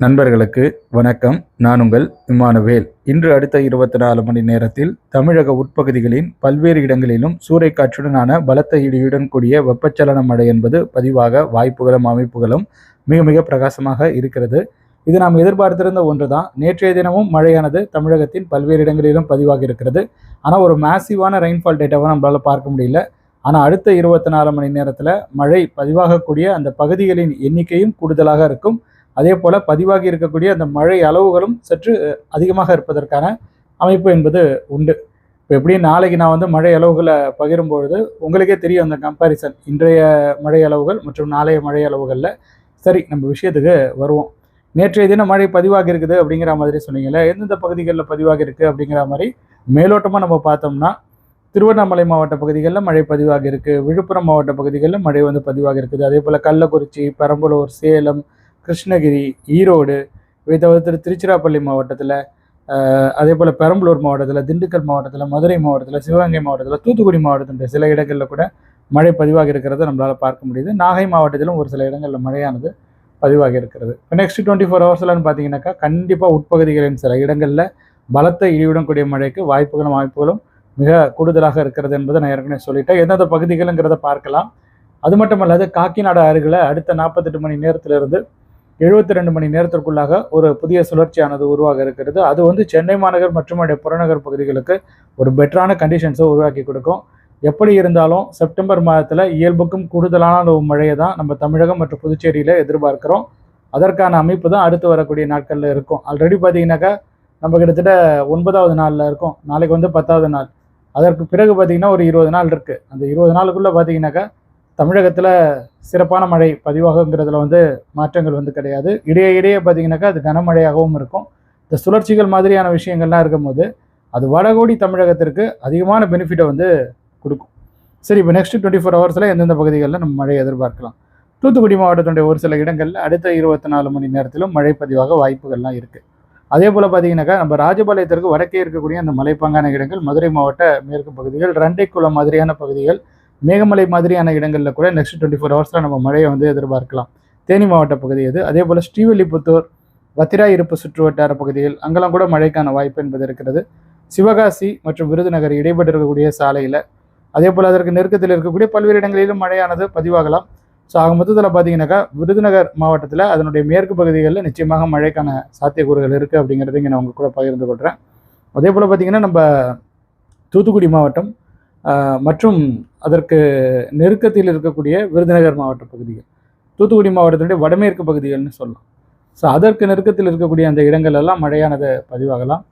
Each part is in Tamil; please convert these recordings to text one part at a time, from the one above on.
நண்பர்களுக்கு வணக்கம். நான் உங்கள் இமானுவேல். இன்று அடுத்த இருபத்தி நாலு மணி நேரத்தில் தமிழக உட்பகுதிகளின் பல்வேறு இடங்களிலும் சூறைக்காற்றுடனான பலத்த இடியுடன் கூடிய வெப்பச்சலன மழை என்பது பதிவாக வாய்ப்புகளும் அமைப்புகளும் மிக மிக பிரகாசமாக இருக்கிறது. இது நாம் எதிர்பார்த்திருந்த ஒன்று தான் நேற்றைய தினமும் மழையானது தமிழகத்தின் பல்வேறு இடங்களிலும் பதிவாக இருக்கிறது. ஆனால் ஒரு மேசிவான ரெயின்ஃபால் டேட்டாவை நம்மளால் பார்க்க முடியல. ஆனால் அடுத்த இருபத்தி நாலு மணி நேரத்தில் மழை பதிவாகக்கூடிய அந்த பகுதிகளின் எண்ணிக்கையும் கூடுதலாக இருக்கும். அதே போல் பதிவாகி இருக்கக்கூடிய அந்த மழை அளவுகளும் சற்று அதிகமாக இருப்பதற்கான அமைப்பு என்பது உண்டு. இப்போ எப்படி நாளைக்கு நான் வந்து மழை அளவுகளை பகிரும்பொழுது உங்களுக்கே தெரியும் அந்த கம்பாரிசன் இன்றைய மழை அளவுகள் மற்றும் நாளைய மழை அளவுகளில் சரி நம்ம விஷயத்துக்கு வருவோம். நேற்றைய தினம் மழை பதிவாகி இருக்குது அப்படிங்கிற மாதிரி சொன்னீங்களே எந்தெந்த பகுதிகளில் பதிவாகி இருக்குது அப்படிங்கிற மாதிரி மேலோட்டமாக நம்ம பார்த்தோம்னா திருவண்ணாமலை மாவட்ட பகுதிகளில் மழை பதிவாகி இருக்குது விழுப்புரம் மாவட்ட பகுதிகளில் மழை வந்து பதிவாகி இருக்குது. அதே போல் கள்ளக்குறிச்சி பெரம்பலூர் சேலம் கிருஷ்ணகிரி ஈரோடு இவை தவிர்த்து திருச்சிராப்பள்ளி மாவட்டத்தில் அதே போல் பெரம்பலூர் மாவட்டத்தில் திண்டுக்கல் மாவட்டத்தில் மதுரை மாவட்டத்தில் சிவகங்கை மாவட்டத்தில் தூத்துக்குடி மாவட்டத்தின் சில இடங்களில் கூட மழை பதிவாகி இருக்கிறத நம்மளால் பார்க்க முடியுது. நாகை மாவட்டத்திலும் ஒரு சில இடங்களில் மழையானது பதிவாகி இருக்கிறது. இப்போ நெக்ஸ்ட் டுவெண்ட்டி ஃபோர் ஹவர்ஸ்லன்னு பார்த்தீங்கன்னாக்கா கண்டிப்பாக உட்பகுதிகளின் சில இடங்களில் பலத்த இடியுடன் கூடிய மழைக்கு வாய்ப்புகளும் வாய்ப்புகளும் மிக கூடுதலாக இருக்கிறது என்பதை நான் ஏற்கனவே சொல்லிட்டேன். எந்தெந்த பகுதிகளுங்கிறத பார்க்கலாம். அது மட்டும் அல்லாது காக்கிநாடு அருகில் அடுத்த நாற்பத்தெட்டு மணி நேரத்திலிருந்து எழுபத்தி ரெண்டு மணி நேரத்திற்குள்ளாக ஒரு புதிய சுழற்சியானது உருவாக இருக்கிறது. அது வந்து சென்னை மாநகர் மற்றும் அதோடைய புறநகர் பகுதிகளுக்கு ஒரு பெட்டரான கண்டிஷன்ஸை உருவாக்கி கொடுக்கும். எப்படி இருந்தாலும் செப்டம்பர் மாதத்தில் இயல்புக்கும் கூடுதலான ஒரு மழையை தான் நம்ம தமிழகம் மற்றும் புதுச்சேரியில் எதிர்பார்க்குறோம். அதற்கான அமைப்பு தான் அடுத்து வரக்கூடிய நாட்களில் இருக்கும். ஆல்ரெடி பார்த்தீங்கன்னாக்கா நம்ம கிட்டத்தட்ட ஒன்பதாவது நாளில் இருக்கும். நாளைக்கு வந்து பத்தாவது நாள். அதற்கு பிறகு பார்த்திங்கன்னா ஒரு இருபது நாள் இருக்குது அந்த இருபது நாளுக்குள்ளே பார்த்தீங்கன்னாக்கா தமிழகத்தில் சிறப்பான மழை பதிவாகுங்கிறதுல வந்து மாற்றங்கள் வந்து கிடையாது. இடையே இடையே பார்த்தீங்கன்னாக்கா அது கனமழையாகவும் இருக்கும். இந்த சுழற்சிகள் மாதிரியான விஷயங்கள்லாம் இருக்கும்போது அது வடகோடி தமிழகத்திற்கு அதிகமான பெனிஃபிட்டை வந்து கொடுக்கும். சரி இப்போ நெக்ஸ்ட் டுவெண்ட்டி ஃபோர் ஹவர்ஸில் எந்தெந்த பகுதிகளில் நம்ம மழை எதிர்பார்க்கலாம்? தூத்துக்குடி மாவட்டத்தினுடைய ஒரு சில இடங்களில் அடுத்த இருபத்தி நாலு மணி நேரத்திலும் மழை பதிவாக வாய்ப்புகள்லாம் இருக்குது அதே போல் பார்த்தீங்கன்னாக்கா நம்ம ராஜபாளையத்திற்கு வடக்கே இருக்கக்கூடிய அந்த மலைப்பாங்கான இடங்கள் மதுரை மாவட்ட மேற்கு பகுதிகள் ரண்டைக்குளம் மாதிரியான பகுதிகள் மேகமலை மாதிரியான இடங்களில் கூட நெக்ஸ்ட் டுவெண்ட்டி ஃபோர் ஹவர்ஸில் நம்ம மழையை வந்து எதிர்பார்க்கலாம். தேனி மாவட்ட பகுதி அது அதே போல் ஸ்ரீவில்லிபுத்தூர் வத்திராயிருப்பு சுற்று வட்டார பகுதிகள் அங்கெல்லாம் கூட மழைக்கான வாய்ப்பு என்பது இருக்கிறது. சிவகாசி மற்றும் விருதுநகர் இடைப்பட்டு இருக்கக்கூடிய சாலையில் அதே போல் அதற்கு நெருக்கத்தில் இருக்கக்கூடிய பல்வேறு இடங்களிலும் மழையானது பதிவாகலாம். ஸோ ஆக மொத்தத்தில் பார்த்தீங்கன்னாக்கா விருதுநகர் மாவட்டத்தில் அதனுடைய மேற்கு பகுதிகளில் நிச்சயமாக மழைக்கான சாத்தியக்கூறுகள் இருக்குது அப்படிங்கிறதையும் இங்கே நான் உங்கள் கூட பகிர்ந்து கொள்கிறேன் அதே போல் பார்த்தீங்கன்னா நம்ம தூத்துக்குடி மாவட்டம் மற்றும் அதற்கு நெருக்கத்தில் இருக்கக்கூடிய விருதுநகர் மாவட்ட பகுதிகள் தூத்துக்குடி மாவட்டத்தினுடைய வடமேற்கு பகுதிகள்னு சொல்லலாம். ஸோ அதற்கு நெருக்கத்தில் இருக்கக்கூடிய அந்த இடங்கள் எல்லாம் மழையானது பதிவாகலாம்.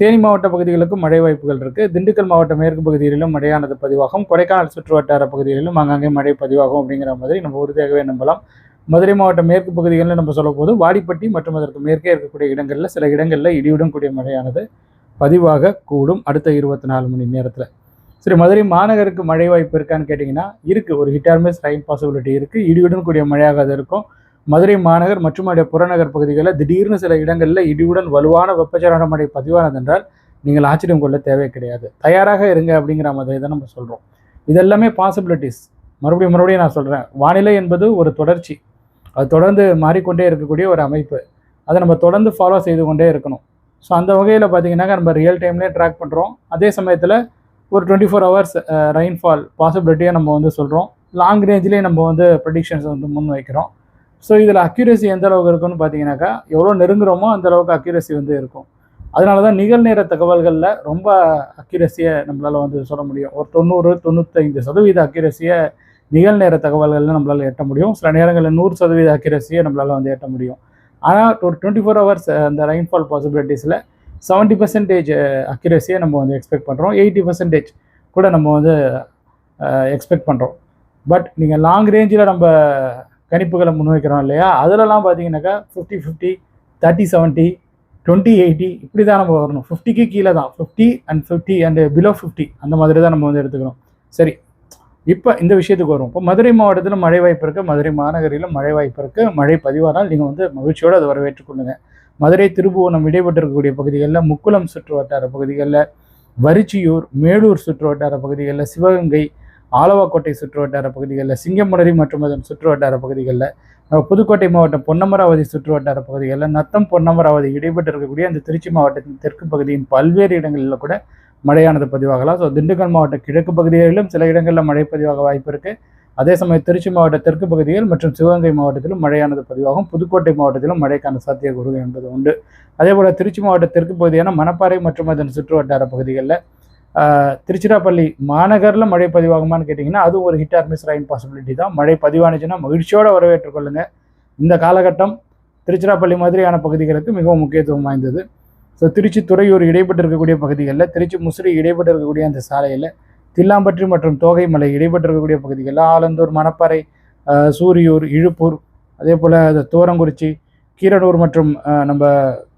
தேனி மாவட்ட பகுதிகளுக்கும் மழை வாய்ப்புகள் இருக்குது திண்டுக்கல் மாவட்ட மேற்கு பகுதிகளிலும் மழையானது பதிவாகும். கொடைக்கானல் சுற்று வட்டார பகுதிகளிலும் அங்கங்கே மழை பதிவாகும் அப்படிங்கிற மாதிரி நம்ம உறுதியாகவே நம்பலாம். மதுரை மாவட்ட மேற்கு பகுதிகளில் நம்ம சொல்லும்போது வாடிப்பட்டி மற்றும் அதற்கு மேற்கே இருக்கக்கூடிய இடங்களில் சில இடங்களில் இடியுடன் கூடிய மழையானது பதிவாக கூடும். அடுத்த இருபத்தி நாலு மணி நேரத்தில். சரி மதுரை மாநகருக்கு மழை வாய்ப்பு இருக்கான்னு கேட்டிங்கன்னா இருக்குது ஒரு ஹிட் ஆர் ரெயின் பாசிபிலிட்டி இருக்குது இடியுடன் கூடிய மழையாக அது இருக்கும். மதுரை மாநகர் மற்றும் அதோடைய புறநகர் பகுதிகளில் திடீர்னு சில இடங்களில் இடியுடன் வலுவான வெப்பச்சலன மழை பதிவானதென்றால் நீங்கள் ஆச்சரியம் கொள்ள தேவை கிடையாது. தயாராக இருங்க அப்படிங்கிற மாதிரி தான் நம்ம சொல்கிறோம் இதெல்லாமே பாசிபிலிட்டிஸ் மறுபடியும் மறுபடியும் நான் சொல்கிறேன் வானிலை என்பது ஒரு தொடர்ச்சி. அது தொடர்ந்து மாறிக்கொண்டே இருக்கக்கூடிய ஒரு அமைப்பு. அதை நம்ம தொடர்ந்து ஃபாலோ செய்து கொண்டே இருக்கணும். ஸோ அந்த வகையில் பார்த்தீங்கன்னாக்கா நம்ம ரியல் டைம்லேயே ட்ராக் பண்ணுறோம் அதே சமயத்தில் ஒரு டுவெண்ட்டி ஃபோர் ஹவர்ஸ் ரெயின்ஃபால் பாசிபிலிட்டியாக நம்ம வந்து சொல்கிறோம் லாங் ரேஞ்சிலேயே நம்ம வந்து ப்ரடிக்ஷன்ஸ் வந்து முன் வைக்கிறோம். ஸோ இதில் அக்யூரசி எந்த அளவுக்கு இருக்குன்னு பார்த்தீங்கன்னாக்கா எவ்வளோ நெருங்குறோமோ அந்த அளவுக்கு அக்யூரசி வந்து இருக்கும். அதனால தான் நிகழ்நேர தகவல்களில் ரொம்ப அக்யூரஸியை நம்மளால் வந்து சொல்ல முடியும். ஒரு தொண்ணூறு தொண்ணூத்தைந்து சதவீத அக்யூரஸியை நிகழ்நேர தகவல்களில் நம்மளால் எட்ட முடியும். சில நேரங்களில் நூறு சதவீத அக்யூரஸியை நம்மளால் வந்து எட்ட முடியும். ஆனால் ஒரு டுவெண்ட்டி ஃபோர் ஹவர்ஸ் அந்த ரெயின்ஃபால் பாசிபிலிட்டிஸில் செவன்ட்டி பர்சன்டேஜ் அக்யூரஸியை நம்ம வந்து எக்ஸ்பெக்ட் பண்ணுறோம் எயிட்டி பர்சன்டேஜ் கூட நம்ம வந்து எக்ஸ்பெக்ட் பண்ணுறோம் பட் நீங்கள் லாங் ரேஞ்சில் நம்ம கணிப்புகளை முன்வைக்கிறோம் இல்லையா? அதிலலாம் பார்த்தீங்கன்னாக்கா fifty fifty thirty seventy twenty eighty இப்படி தான் நம்ம வரணும். ஃபிஃப்டிக்கு கீழே தான். Fifty and fifty and below fifty அந்த மாதிரி தான் நம்ம வந்து எடுத்துக்கணும் சரி. இப்போ இந்த விஷயத்துக்கு வரும் இப்போ மதுரை மாவட்டத்தில் மழை வாய்ப்பு இருக்குது மதுரை மாநகரிலும் மழை வாய்ப்பு இருக்குது மழை பதிவானால் நீங்கள் வந்து மகிழ்ச்சியோடு அதை வரவேற்றுக்கொள்ளுங்கள் மதுரை திருப்புவனம் இடைப்பட்டிருக்கக்கூடிய பகுதிகளில் முக்குளம் சுற்று வட்டார பகுதிகளில் வரிச்சியூர் மேலூர் சுற்று வட்டார பகுதிகளில் சிவகங்கை ஆலவாக்கோட்டை சுற்றுவட்டார பகுதிகளில் சிங்கமுனரி மற்றும் அதன் சுற்றுவட்டார பகுதிகளில் புதுக்கோட்டை மாவட்டம் பொன்னமராவதி சுற்றுவட்டார பகுதிகளில் நத்தம் பொன்னமராவதி இடைப்பட்டு இருக்கக்கூடிய அந்த திருச்சி மாவட்டத்தின் தெற்கு பகுதியின் பல்வேறு இடங்களில் கூட மழையானது பதிவாகலாம். ஸோ திண்டுக்கல் மாவட்ட கிழக்கு பகுதிகளிலும் சில இடங்களில் மழை பதிவாக வாய்ப்பு இருக்குது அதே சமயம் திருச்சி மாவட்ட தெற்கு பகுதிகள் மற்றும் சிவகங்கை மாவட்டத்திலும் மழையானது பதிவாகும். புதுக்கோட்டை மாவட்டத்திலும் மழைக்கான சாத்தியக்கூறு என்பது உண்டு. அதே போல் திருச்சி மாவட்ட தெற்கு பகுதியான மணப்பாறை மற்றும் அதன் சுற்றுவட்டார பகுதிகளில் திருச்சிராப்பள்ளி மாநகரில் மழை பதிவாகுமான்னு கேட்டிங்கன்னா அதுவும் ஒரு hit or miss rain possibility தான். மழை பதிவானுச்சுன்னா மகிழ்ச்சியோடு வரவேற்றுக்கொள்ளுங்கள் இந்த காலகட்டம் திருச்சிராப்பள்ளி மாதிரியான பகுதிகளுக்கு மிகவும் முக்கியத்துவம் வாய்ந்தது. ஸோ திருச்சி துறையூர் இடைப்பட்டு இருக்கக்கூடிய பகுதிகளில் திருச்சி முசிறி இடைப்பட்டு இருக்கக்கூடிய அந்த சாலையில் தில்லாம்பற்றி மற்றும் தோகைமலை இடைப்பட்டு இருக்கக்கூடிய பகுதிகளில் ஆலந்தூர் மணப்பாறை சூரியூர் இழுப்பூர் அதே போல் தோரங்குறிச்சி கீரனூர் மற்றும் நம்ம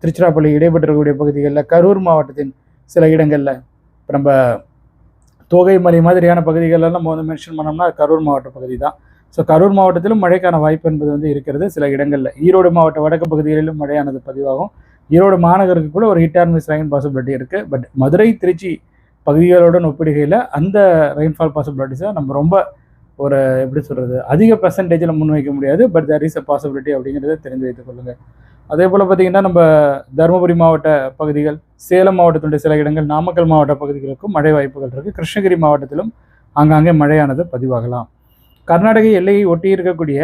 திருச்சிராப்பள்ளி இடைப்பட்டு பகுதிகளில் கரூர் மாவட்டத்தின் சில இடங்களில் இப்போ நம்ம தோகைமலை மாதிரியான பகுதிகளெல்லாம் நம்ம வந்து மென்ஷன் பண்ணோம்னா கரூர் மாவட்ட பகுதி தான். ஸோ கரூர் மாவட்டத்திலும் மழைக்கான வாய்ப்பு என்பது வந்து இருக்கிறது சில இடங்களில். ஈரோடு மாவட்ட வடக்கு பகுதிகளிலும் மழையானது பதிவாகும். ஈரோடு மாநகருக்கு கூட ஒரு hit or miss rain possibility இருக்குது பட் மதுரை திருச்சி பகுதிகளுடன் ஒப்பிடுகையில் அந்த ரெயின்ஃபால் பாசிபிலிட்டிஸை நம்ம ரொம்ப ஒரு எப்படி சொல்கிறது அதிக பர்சன்டேஜில் முன்வைக்க முடியாது but there is a possibility அப்படிங்கிறத தெரிஞ்சு வைத்துக் கொள்ளுங்கள் அதே போல் பார்த்தீங்கன்னா நம்ம தருமபுரி மாவட்ட பகுதிகள் சேலம் மாவட்டத்தினுடைய சில இடங்கள் நாமக்கல் மாவட்ட பகுதிகளுக்கும் மழை வாய்ப்புகள் இருக்குது கிருஷ்ணகிரி மாவட்டத்திலும் ஆங்காங்கே மழையானது பதிவாகலாம். கர்நாடக எல்லையை ஒட்டி இருக்கக்கூடிய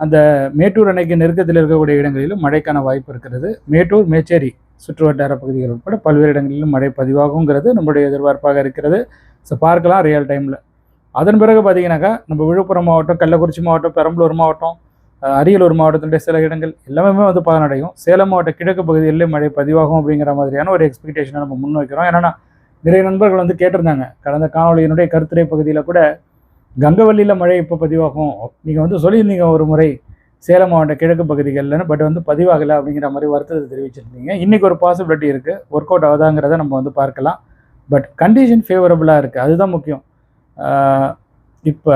அந்த மேட்டூர் அணைக்கு நெருக்கத்தில் இருக்கக்கூடிய இடங்களிலும் மழைக்கான வாய்ப்பு இருக்கிறது. மேட்டூர் மேச்சேரி சுற்றுவட்டார பகுதிகள் உட்பட பல்வேறு இடங்களிலும் மழை பதிவாகுங்கிறது நம்முடைய எதிர்பார்ப்பாக இருக்கிறது. ஸோ பார்க்கலாம் ரியல் டைமில் அதன் பிறகு பார்த்தீங்கன்னாக்கா நம்ம விழுப்புரம் மாவட்டம் கள்ளக்குறிச்சி மாவட்டம் பெரம்பலூர் மாவட்டம் அரியலூர் மாவட்டத்தினுடைய சில இடங்கள் எல்லாமே வந்து பலனடையும் சேலம் மாவட்ட கிழக்கு பகுதிகளிலே மழை பதிவாகும் அப்படிங்கிற மாதிரியான ஒரு எக்ஸ்பெக்டேஷனை நம்ம முன்வைக்கிறோம். ஏன்னா நிறைய நண்பர்கள் வந்து கேட்டிருந்தாங்க. கடந்த காணொலியினுடைய கருத்துரை பகுதியில் கூட கங்கவல்லியில் மழை இப்போ பதிவாகும். நீங்கள் வந்து சொல்லியிருந்தீங்க ஒரு முறை. சேலம் மாவட்ட கிழக்கு பகுதிகளில் பட் வந்து பதிவாகலை அப்படிங்கிற மாதிரி வருத்தத்தை தெரிவிச்சிருந்தீங்க. இன்றைக்கி ஒரு பாசிபிலிட்டி இருக்குது ஒர்க் அவுட் ஆகுதாங்கிறத நம்ம வந்து பார்க்கலாம். பட் கண்டிஷன் ஃபேவரபுளாக இருக்குது அதுதான் முக்கியம். இப்போ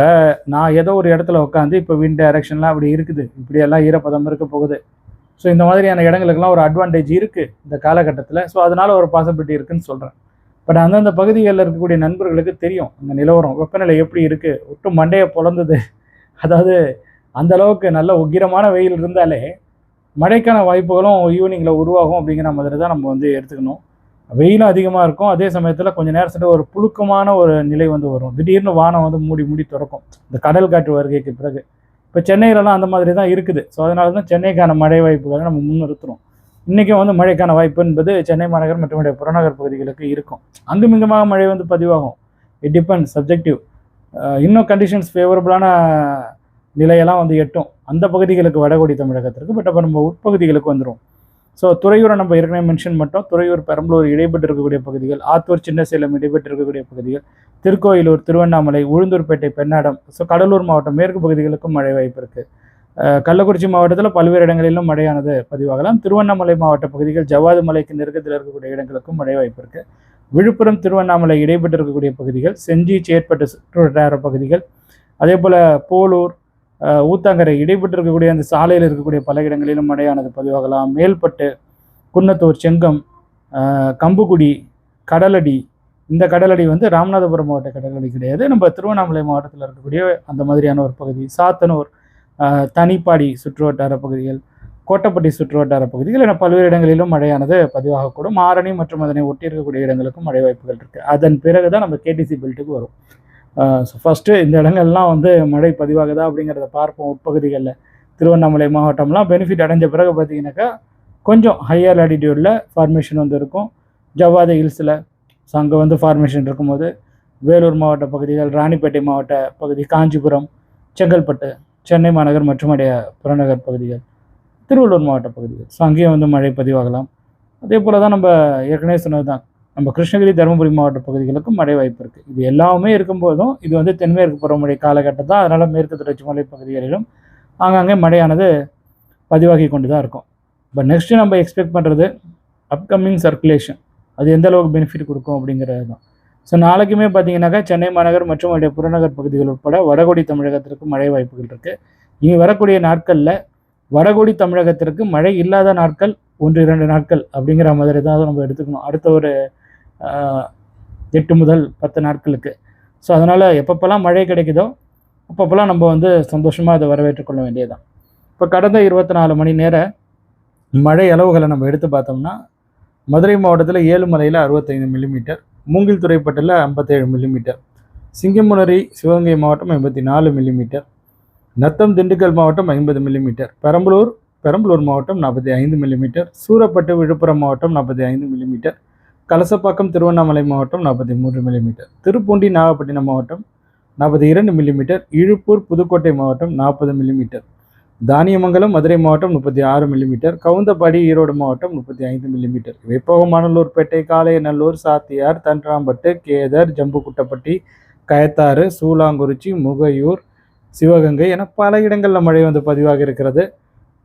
நான் ஏதோ ஒரு இடத்துல உட்காந்து இப்போ வின் டைரக்ஷன்லாம் அப்படி இருக்குது. இப்படியெல்லாம் ஈரப்பதம் இருக்க போகுது. ஸோ இந்த மாதிரியான இடங்களுக்கெல்லாம் ஒரு அட்வான்டேஜ் இருக்குது இந்த காலகட்டத்தில். ஸோ அதனால் ஒரு பாசிபிலிட்டி இருக்குதுன்னு சொல்கிறேன் பட் அந்தந்த பகுதிகளில் இருக்கக்கூடிய நண்பர்களுக்கு தெரியும். இந்த நிலவரம் வெப்பநிலை எப்படி இருக்குது ஒட்டு மண்டையை பிறந்தது அதாவது அந்த அளவுக்கு நல்ல உக்கிரமான வெயில் இருந்தாலே மழைக்கான வாய்ப்புகளும் ஈவினிங்கில் உருவாகும் அப்படிங்கிற மாதிரி தான் நம்ம வந்து எடுத்துக்கணும். வெயிலும் அதிகமாக இருக்கும். அதே சமயத்தில் கொஞ்சம் நேரத்தில் ஒரு புழுக்கமான ஒரு நிலை வந்து வரும். திடீர்னு வானம் வந்து மூடி மூடி திறக்கும். இந்த கடல் காற்று வருகைக்கு பிறகு. இப்போ சென்னையிலலாம் அந்த மாதிரி தான் இருக்குது. ஸோ அதனால தான் சென்னைக்கான மழை வாய்ப்புகளை நம்ம முன்னிறுத்துறோம். இன்றைக்கும் வந்து மழைக்கான வாய்ப்பு என்பது சென்னை மாநகர் மற்றும் புறநகர் பகுதிகளுக்கு இருக்கும். அங்குமிங்குமாக மழை வந்து பதிவாகும். இட் டிபெண்ட் சப்ஜெக்டிவ் இன்னும் கண்டிஷன்ஸ் ஃபேவரபுளான நிலையெல்லாம் வந்து எட்டும். அந்த பகுதிகளுக்கு வடகொடி தமிழகத்திற்கு பட் அப்போ நம்ம உட்பகுதிகளுக்கு வந்துடும் ஸோ துறையூரை நம்ம ஏற்கனவே மென்ஷன் மட்டும் துறையூர் பெரம்பலூர் இடைப்பட்டு இருக்கக்கூடிய பகுதிகள் ஆத்தூர் சின்ன சேலம் இடைப்பட்டு இருக்கக்கூடிய பகுதிகள் திருக்கோயிலூர் திருவண்ணாமலை உளுந்தூர்பேட்டை பெண்ணாடம் ஸோ கடலூர் மாவட்டம் மேற்கு பகுதிகளுக்கும் மழை வாய்ப்பு இருக்குது கள்ளக்குறிச்சி மாவட்டத்தில் பல்வேறு இடங்களிலும் மழையானது பதிவாகலாம். திருவண்ணாமலை மாவட்ட பகுதிகள் ஜவ்வாது மலைக்கு நெருக்கத்தில் இருக்கக்கூடிய இடங்களுக்கும் மழை வாய்ப்பு இருக்குது விழுப்புரம் திருவண்ணாமலை இடைப்பட்டு இருக்கக்கூடிய பகுதிகள் செஞ்சி சேட்பட்டு சுற்றுவட்டார பகுதிகள் அதே போல் போலூர் ஊத்தாங்கரை இடைப்பட்டு இருக்கக்கூடிய அந்த சாலையில் இருக்கக்கூடிய பல இடங்களிலும் மழையானது பதிவாகலாம். மேல்பட்டு குன்னத்தூர் செங்கம் கம்புக்குடி கடலடி இந்த கடலடி வந்து ராமநாதபுரம் மாவட்ட கடலடி கிடையாது. நம்ம திருவண்ணாமலை மாவட்டத்தில் இருக்கக்கூடிய அந்த மாதிரியான ஒரு பகுதி. சாத்தனூர் தனிப்பாடி சுற்றுவட்டார பகுதிகள் கோட்டப்பட்டி சுற்றுவட்டார பகுதிகள் என பல்வேறு இடங்களிலும் மழையானது பதிவாகக்கூடும். ஆரணி மற்றும் அதனை ஒட்டி இருக்கக்கூடிய இடங்களுக்கும் மழை வாய்ப்புகள் இருக்குது அதன் பிறகு தான் நம்ம கேடிசி பெல்ட்டுக்கு வரும். ஸோ ஃபஸ்ட்டு இந்த இடங்கள்லாம் வந்து மழை பதிவாகுதா அப்படிங்கிறத பார்ப்போம் உட்பகுதிகளில். திருவண்ணாமலை மாவட்டம்லாம் பெனிஃபிட் அடைஞ்ச பிறகு பார்த்தீங்கன்னாக்கா கொஞ்சம் ஹையர் ஆட்டிடியூடில் ஃபார்மேஷன் வந்து இருக்கும். ஜவ்வாது ஹில்ஸில் ஸோ அங்கே வந்து ஃபார்மேஷன் இருக்கும்போது வேலூர் மாவட்ட பகுதிகள் ராணிப்பேட்டை மாவட்ட பகுதி காஞ்சிபுரம் செங்கல்பட்டு சென்னை மாநகர் மற்றும் அடைய புறநகர் பகுதிகள் திருவள்ளூர் மாவட்ட பகுதிகள். ஸோ அங்கேயும் வந்து மழை பதிவாகலாம். அதே போல் தான் நம்ம ஏற்கனவே சொன்னது தான் நம்ம கிருஷ்ணகிரி தருமபுரி மாவட்ட பகுதிகளுக்கும் மழை வாய்ப்பு இருக்குது இது எல்லாமே இருக்கும்போதும் இது வந்து தென்மேற்கு பருவமழை காலகட்டம் தான் அதனால் மேற்கு தொடர்ச்சி மலை பகுதிகளிலும் ஆங்காங்கே மழையானது பதிவாகி கொண்டு தான் இருக்கும். இப்போ நெக்ஸ்ட்டு நம்ம எக்ஸ்பெக்ட் பண்ணுறது அப்கமிங் சர்க்குலேஷன் அது எந்த அளவுக்கு பெனிஃபிட் கொடுக்கும் அப்படிங்கிறது தான். ஸோ நாளைக்குமே பார்த்தீங்கன்னாக்கா சென்னை மாநகர் மற்றும் அதனுடைய புறநகர் பகுதிகள் உட்பட வடகொடி தமிழகத்திற்கு மழை வாய்ப்புகள் இருக்குது இனி வரக்கூடிய நாட்களில் வடகொடி தமிழகத்திற்கு மழை இல்லாத நாட்கள் ஒன்று இரண்டு நாட்கள் அப்படிங்கிற மாதிரி தான் நம்ம எடுத்துக்கணும். அடுத்த ஒரு எட்டு முதல் பத்து நாட்களுக்கு. ஸோ அதனால் எப்பப்போல்லாம் மழை கிடைக்குதோ அப்பப்போல்லாம் நம்ம வந்து சந்தோஷமாக அதை வரவேற்றுக்கொள்ள வேண்டியதுதான். இப்போ கடந்த இருபத்தி நாலு மணி நேர மழை அளவுகளை நம்ம எடுத்து பார்த்தோம்னா மதுரை மாவட்டத்தில் ஏழுமலையில் அறுபத்தைந்து மில்லிமீட்டர் மூங்கில் துறைப்பட்டில் ஐம்பத்தேழு மில்லிமீட்டர் சிங்கமுனரி சிவகங்கை மாவட்டம் ஐம்பத்தி நாலு மில்லிமீட்டர் நத்தம் திண்டுக்கல் மாவட்டம் ஐம்பது மில்லிமீட்டர் பெரம்பலூர் பெரம்பலூர் மாவட்டம் நாற்பத்தி ஐந்து மில்லிமீட்டர் சூரப்பட்டு விழுப்புரம் மாவட்டம் நாற்பத்தி ஐந்து மில்லிமீட்டர் கலசப்பாக்கம் திருவண்ணாமலை மாவட்டம் நாற்பத்தி மூன்று மில்லிமீட்டர் திருப்பூண்டி நாகப்பட்டினம் மாவட்டம் நாற்பத்தி இரண்டு மில்லிமீட்டர் இழுப்பூர் புதுக்கோட்டை மாவட்டம் நாற்பது மில்லிமீட்டர் தானியமங்கலம் மதுரை மாவட்டம் முப்பத்தி ஆறு மில்லிமீட்டர் கவுந்தப்பாடி ஈரோடு மாவட்டம் முப்பத்தி ஐந்து மில்லிமீட்டர் இவைப்போக மாநல்லூர்பேட்டை காளையநல்லூர் சாத்தியார் தன்றாம்பட்டு கேதர் ஜம்புக்குட்டப்பட்டி கயத்தாறு சூலாங்குறிச்சி முகையூர் சிவகங்கை என பல இடங்களில் மழை வந்து பதிவாக இருக்கிறது.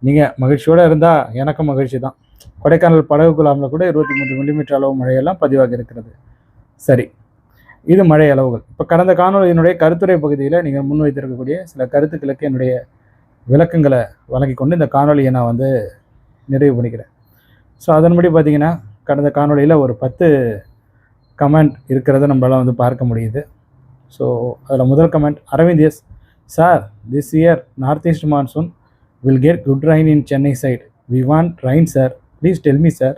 நீங்கள் மகிழ்ச்சியோடு இருந்தால் எனக்கும் மகிழ்ச்சி தான். கொடைக்கானல் படகு குழாமில் கூட இருபத்தி மூன்று மில்லிமீட்டர் அளவு மழையெல்லாம் பதிவாக இருக்கிறது. சரி இது மழை அளவுகள். இப்போ கடந்த காணொலியினுடைய கருத்துரை பகுதியில் நீங்கள் முன்வைத்திருக்கக்கூடிய சில கருத்துக்களுக்கு என்னுடைய விளக்கங்களை வழங்கி கொண்டு இந்த காணொலியை நான் வந்து நிறைவு பண்ணிக்கிறேன். ஸோ அதன்படி பார்த்தீங்கன்னா கடந்த காணொலியில் ஒரு பத்து கமெண்ட் இருக்கிறத நம்மளால் வந்து பார்க்க முடியுது. ஸோ அதில் முதல் comment Aravind S sir this year north east monsoon will get good rain in Chennai side we want rain sir please tell me sir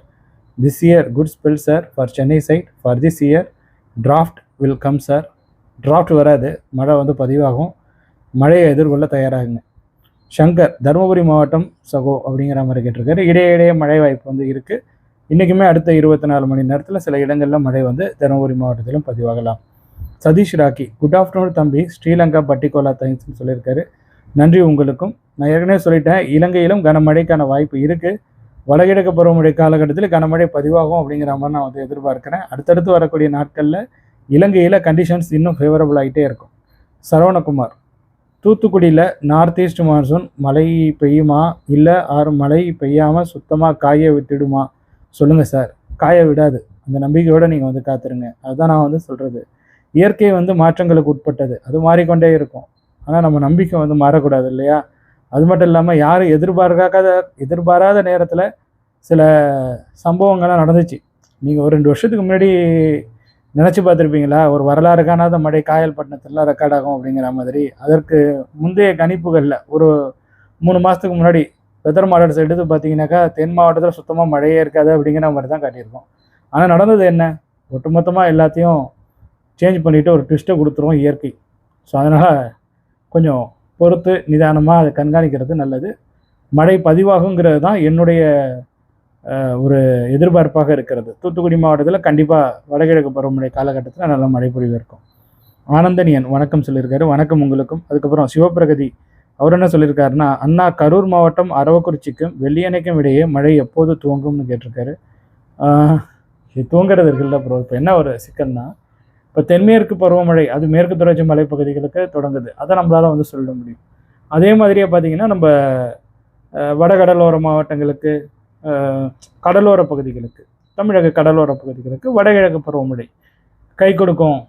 this year good spell sir for Chennai side for this year drought will come sir drought வராது மழை வந்து பதிவாகும். மழையை எதிர்கொள்ள தயாராகுங்க. சங்கர் தருமபுரி மாவட்டம் சகோ அப்படிங்கிற மாதிரி கேட்டிருக்காரு. இடையே இடையே மழை வாய்ப்பு வந்து இருக்குது இன்றைக்குமே அடுத்த இருபத்தி நாலு மணி நேரத்தில் சில இடங்களில் மழை வந்து தருமபுரி மாவட்டத்திலும் பதிவாகலாம். சதீஷ் ராக்கி குட் ஆஃப்டர்நூன் தம்பி. ஸ்ரீலங்கா பட்டிகோலா தேங்க்ஸ்னு சொல்லியிருக்காரு. நன்றி உங்களுக்கும். நான் ஏற்கனவே சொல்லிட்டேன். இலங்கையிலும் கனமழைக்கான வாய்ப்பு இருக்குது வடகிழக்கு பருவமழை காலகட்டத்தில் கனமழை பதிவாகும் அப்படிங்கிற மாதிரி நான் வந்து எதிர்பார்க்குறேன். அடுத்தடுத்து வரக்கூடிய நாட்களில் இலங்கையில் கண்டிஷன்ஸ் இன்னும் ஃபேவரபுள் ஆகிட்டே இருக்கும். சரவணகுமார் தூத்துக்குடியில் நார்த் ஈஸ்ட் மான்சூன் மழை பெய்யுமா? இல்லை ஆறு மழை பெய்யாமல் சுத்தமாக காய விட்டுடுமா? சொல்லுங்கள் சார். காய விடாது. அந்த நம்பிக்கையோடு நீங்கள் வந்து காத்துருங்க. அதுதான் நான் வந்து சொல்கிறது இயற்கை வந்து மாற்றங்களுக்கு உட்பட்டது. அது மாறிக்கொண்டே இருக்கும். ஆனால் நம்ம நம்பிக்கை வந்து மாறக்கூடாது இல்லையா? அது மட்டும் இல்லாமல் யாரும் எதிர்பார்க்காத எதிர்பாராத நேரத்தில் சில சம்பவங்கள்லாம் நடந்துச்சு. நீங்கள் ஒரு ரெண்டு வருஷத்துக்கு முன்னாடி நினச்சி பார்த்துருப்பீங்களா? ஒரு வரலாறு காணாத மழை காயல்பட்டினத்துலாம் ரெக்கார்ட் ஆகும் அப்படிங்கிற மாதிரி. அதற்கு முந்தைய கணிப்புகளில் ஒரு மூணு மாதத்துக்கு முன்னாடி வெதர் மாடல்ஸ் எடுத்து பார்த்தீங்கன்னாக்கா தென் மாவட்டத்தில் சுத்தமாக மழையே இருக்காது அப்படிங்கிற மாதிரி தான் காட்டியிருக்கோம். ஆனால் நடந்தது என்ன? ஒட்டுமொத்தமாக எல்லாத்தையும் சேஞ்ச் பண்ணிவிட்டு ஒரு ட்விஸ்ட்டை கொடுத்துருவோம் இயற்கை. ஸோ அதனால் கொஞ்சம் பொறுத்து நிதானமாக அதை கண்காணிக்கிறது நல்லது. மழை பதிவாகுங்கிறது தான் என்னுடைய ஒரு எதிர்பார்ப்பாக இருக்கிறது. தூத்துக்குடி மாவட்டத்தில் கண்டிப்பாக வடகிழக்கு பருவமழை காலகட்டத்தில் நல்ல மழை பொழிவு இருக்கும். ஆனந்தனியன் வணக்கம் சொல்லியிருக்காரு. வணக்கம் உங்களுக்கும். அதுக்கப்புறம் சிவபிரகதி அவர் என்ன சொல்லியிருக்காருன்னா அண்ணா கரூர் மாவட்டம் அரவக்குறிச்சிக்கும் வெள்ளியணைக்கும் இடையே மழை எப்போது துவங்கும்னு கேட்டிருக்காரு. தூங்குறது இருக்குல்ல ப்ரோ இப்போ என்ன ஒரு சிக்கல்னா இப்போ தென்மேற்கு பருவமழை அது மேற்கு தொடர்ச்சி மலைப்பகுதிகளுக்கு தொடங்குது. அதை நம்மளால் வந்து சொல்ல முடியும். அதே மாதிரியே பார்த்திங்கன்னா நம்ம வடகடலோர மாவட்டங்களுக்கு கடலோர பகுதிகளுக்கு தமிழக கடலோர பகுதிகளுக்கு வடகிழக்கு பருவமழை கை கொடுக்கும்.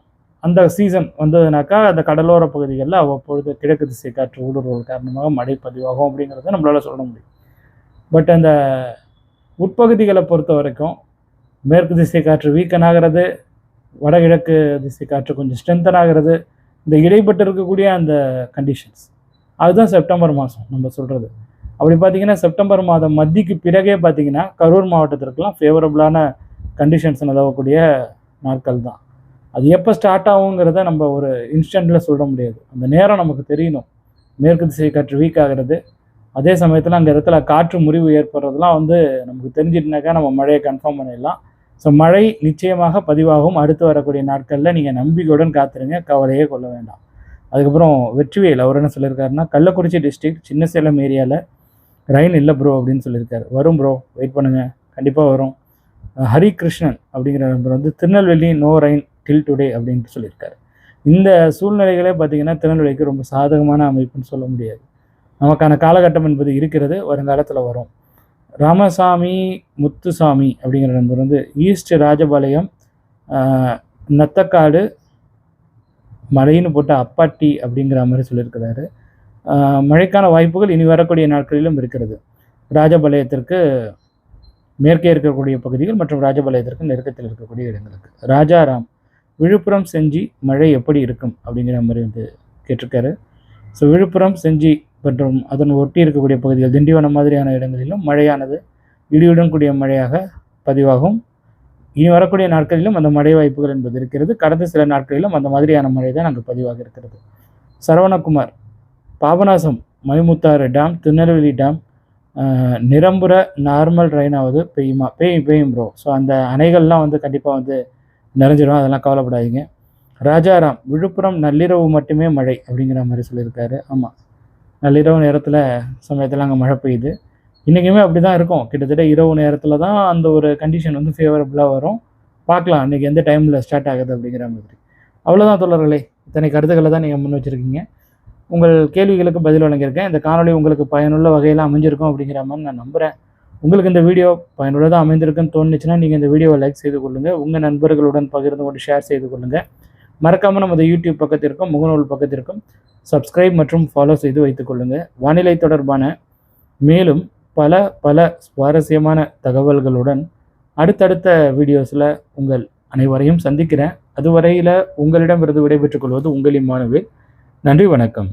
அந்த சீசன் வந்ததுனாக்கா அந்த கடலோர பகுதிகளில் அவ்வப்பொழுது கிழக்கு திசை காற்று ஊடுருவல் காரணமாக மழை பதிவாகும் அப்படிங்கிறத நம்மளால் சொல்ல முடியும். பட் அந்த உட்பகுதிகளை பொறுத்த வரைக்கும் மேற்கு திசை காற்று வீக்கன் ஆகிறது வடகிழக்கு திசை காற்று கொஞ்சம் ஸ்ட்ரென்தன் ஆகிறது. இந்த இடைப்பட்டு இருக்கக்கூடிய அந்த கண்டிஷன்ஸ் அதுதான் செப்டம்பர் மாதம் நம்ம சொல்கிறது அப்படி பார்த்தீங்கன்னா செப்டம்பர் மாதம் மத்திக்கு பிறகே பார்த்தீங்கன்னா கரூர் மாவட்டத்திற்கெல்லாம் ஃபேவரபுளான கண்டிஷன்ஸ் நிலவக்கூடிய நாட்கள் தான். அது எப்போ ஸ்டார்ட் ஆகுங்கிறத நம்ம ஒரு இன்ஸ்டண்ட்டில் சொல்ல முடியாது. அந்த நேரம் நமக்கு தெரியணும். மேற்கு திசை காற்று வீக் ஆகிறது. அதே சமயத்தில் அந்த இடத்துல காற்று முறிவு ஏற்படுறதுலாம் வந்து நமக்கு தெரிஞ்சிட்டுனாக்கா நம்ம மழையை கன்ஃபார்ம் பண்ணிடலாம். ஸோ மழை நிச்சயமாக பதிவாகும். அடுத்து வரக்கூடிய நாட்களில் நீங்கள் நம்பிக்கையுடன் காத்துருங்க. கவலையே கொள்ள வேண்டாம். அதுக்கப்புறம் வெற்றிவேல் அவர் என்ன சொல்லியிருக்காருன்னா கள்ளக்குறிச்சி டிஸ்ட்ரிக்ட் சின்ன சேலம் ஏரியாவில் ரெயின் இல்லை ப்ரோ அப்படின்னு சொல்லியிருக்காரு வரும் ப்ரோ வெயிட் பண்ணுங்கள் கண்டிப்பாக வரும். ஹரி கிருஷ்ணன் அப்படிங்கிற நண்பர் வந்து Tirunelveli no rain till today அப்படின்ட்டு சொல்லியிருக்காரு இந்த சூழ்நிலைகளே பார்த்தீங்கன்னா திருநெல்வேலிக்கு ரொம்ப சாதகமான அமைப்புன்னு சொல்ல முடியாது. நமக்கான காலகட்டம் என்பது இருக்கிறது. வருங்காலத்தில் வரும். ராமசாமி முத்துசாமி அப்படிங்கிற நண்பர் வந்து ஈஸ்ட் ராஜபாளையம் நத்தக்காடு மழைன்னு போட்ட அப்பாட்டி அப்படிங்கிற மாதிரி சொல்லியிருக்கிறாரு. மழைக்கான வாய்ப்புகள் இனி வரக்கூடிய நாட்களிலும் இருக்கிறது. ராஜபாளையத்திற்கு மேற்கே இருக்கக்கூடிய பகுதிகள் மற்றும் ராஜபாளையத்திற்கு நெருக்கத்தில் இருக்கக்கூடிய இடங்களுக்கு. ராஜாராம் விழுப்புரம் செஞ்சி மழை எப்படி இருக்கும் அப்படிங்கிற மாதிரி வந்து கேட்டிருக்காரு. ஸோ விழுப்புரம் செஞ்சி மற்றும் அதன் ஒட்டி இருக்கக்கூடிய பகுதிகள் திண்டிவனம் மாதிரியான இடங்களிலும் மழையானது இடியுடன் கூடிய மழையாக பதிவாகும். இனி வரக்கூடிய நாட்களிலும் அந்த மழை வாய்ப்புகள் என்பது இருக்கிறது. கடந்த சில நாட்களிலும் அந்த மாதிரியான மழை தான் அங்கு பதிவாக இருக்கிறது. சரவணகுமார் பாபநாசம் மணிமுத்தாறு டேம் திருநெல்வேலி டேம் நிரம்புற நார்மல் ரெயினாவது பெய்யுமா? பெய்யும் பெய்யும் ப்ரோ ஸோ அந்த அணைகள்லாம் வந்து கண்டிப்பாக வந்து நிறைஞ்சிரும். அதெல்லாம் கவலைப்படாதீங்க. ராஜாராம் விழுப்புரம் நள்ளிரவு மட்டுமே மழை அப்படிங்கிற மாதிரி சொல்லியிருக்காரு. ஆமாம் நள்ளிரவு நேரத்தில் சமயத்தில் அங்கே மழை பெய்யுது. இன்றைக்குமே அப்படி தான் இருக்கும். கிட்டத்தட்ட இரவு நேரத்தில் தான் அந்த ஒரு கண்டிஷன் வந்து ஃபேவரபுளாக வரும். பார்க்கலாம். இன்றைக்கி எந்த டைமில் ஸ்டார்ட் ஆகுது அப்படிங்கிற மாதிரி. அவ்வளோதான் தோழர்களே. இத்தனை கருத்துக்களை தான் நீங்கள் முன் வச்சுருக்கீங்க. உங்கள் கேள்விகளுக்கு பதில் வழங்கியிருக்கேன். இந்த காணொளி உங்களுக்கு பயனுள்ள வகையில் அமைஞ்சிருக்கும் அப்படிங்கிற மாதிரி நான் நம்புகிறேன் உங்களுக்கு இந்த வீடியோ பயனுள்ளதாக அமைந்திருக்குன்னு தோணுச்சுன்னா நீங்கள் இந்த வீடியோவை லைக் செய்து கொள்ளுங்கள் உங்கள் நண்பர்களுடன் பகிர்ந்து கொண்டு ஷேர் செய்து கொள்ளுங்கள் மறக்காமல் நமது யூடியூப் பக்கத்திற்கும் முகநூல் பக்கத்திற்கும் சப்ஸ்கிரைப் மற்றும் ஃபாலோ செய்து வைத்துக் கொள்ளுங்கள் வானிலை தொடர்பான மேலும் பல பல சுவாரஸ்யமான தகவல்களுடன் அடுத்தடுத்த வீடியோஸில் உங்கள் அனைவரையும் சந்திக்கிறேன். அதுவரையில் உங்களிடமிருந்து விடைபெற்றுக் கொள்வது உங்கள் இம்மானுவேல். நன்றி வணக்கம்.